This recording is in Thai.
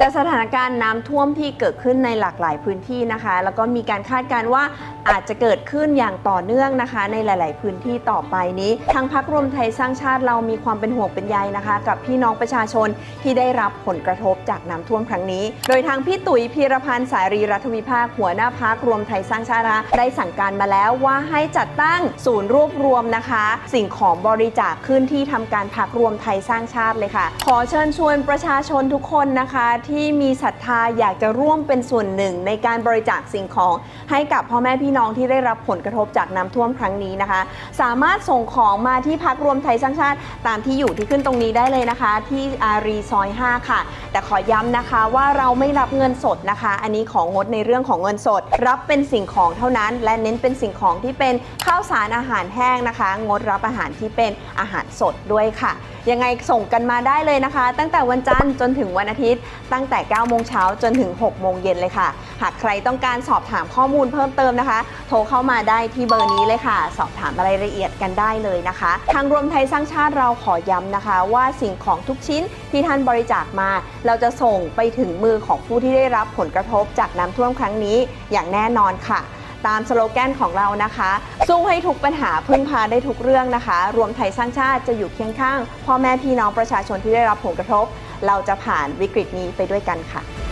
จากสถานการณ์น้ำท่วมที่เกิดขึ้นในหลากหลายพื้นที่นะคะ แล้วก็มีการคาดการณ์ว่าอาจจะเกิดขึ้นอย่างต่อเนื่องนะคะ ในหลาย ๆ พื้นที่ต่อไปนี้ ทางพักรวมไทยสร้างชาติเรามีความเป็นห่วงเป็นใยนะคะ กับพี่น้องประชาชนที่ได้รับผลกระทบจากน้ำท่วมครั้งนี้ โดยทางพี่ตุ๋ยพีรพันธ์สายรีรัฐวิภาคหัวหน้าพักรวมไทยสร้างชาตินะคะได้สั่งการมาแล้วว่าให้จัดตั้งศูนย์รวบรวมนะคะ สิ่งของบริจาคขึ้นที่ทำการพักรวมไทยสร้างชาติเลยค่ะ ขอเชิญชวนประชาชนทุกคนนะคะที่มีศรัทธาอยากจะร่วมเป็นส่วนหนึ่งในการบริจาคสิ่งของ ให้กับพ่อแม่พี่น้องที่ได้รับผลกระทบจากน้ำท่วมครั้งนี้นะคะ สามารถส่งของมาที่พักรวมไทยสร้างชาติตามที่อยู่ที่ขึ้นตรงนี้ได้เลยนะคะ ที่อารีซอย 5 ค่ะ แต่ขอย้ำนะคะว่าเราไม่รับเงินสดนะคะ อันนี้ของงดในเรื่องของเงินสด รับเป็นสิ่งของเท่านั้น และเน้นเป็นสิ่งของที่เป็นข้าวสารอาหารแห้งนะคะ งดรับอาหารที่เป็นอาหารสดด้วยค่ะ ยังไงส่งกันมาได้เลยนะคะ ตั้งแต่วันจันทร์จนถึงวันอาทิตย์ ตั้งแต่ 9 โมงเช้าจนถึง 6 โมงเย็นเลยค่ะ หากใครต้องการสอบถามข้อมูลเพิ่มเติมนะคะ โทรเข้ามาได้ที่เบอร์นี้เลยค่ะ สอบถามรายละเอียดกันได้เลยนะคะ ทางรวมไทยสร้างชาติเราขอย้ำนะคะ ว่าสิ่งของทุกชิ้นที่ท่านบริจาคมา เราจะส่งไปถึงมือของผู้ที่ได้รับผลกระทบจากน้ำท่วมครั้งนี้อย่างแน่นอนค่ะ ตามสโลแกนของเรานะคะ สู้ให้ทุกปัญหาพึ่งพาได้ทุกเรื่องนะคะ รวมไทยสร้างชาติจะอยู่เคียงข้าง พ่อแม่พี่น้องประชาชนที่ได้รับผลกระทบ เราจะผ่านวิกฤตนี้ไปด้วยกันค่ะ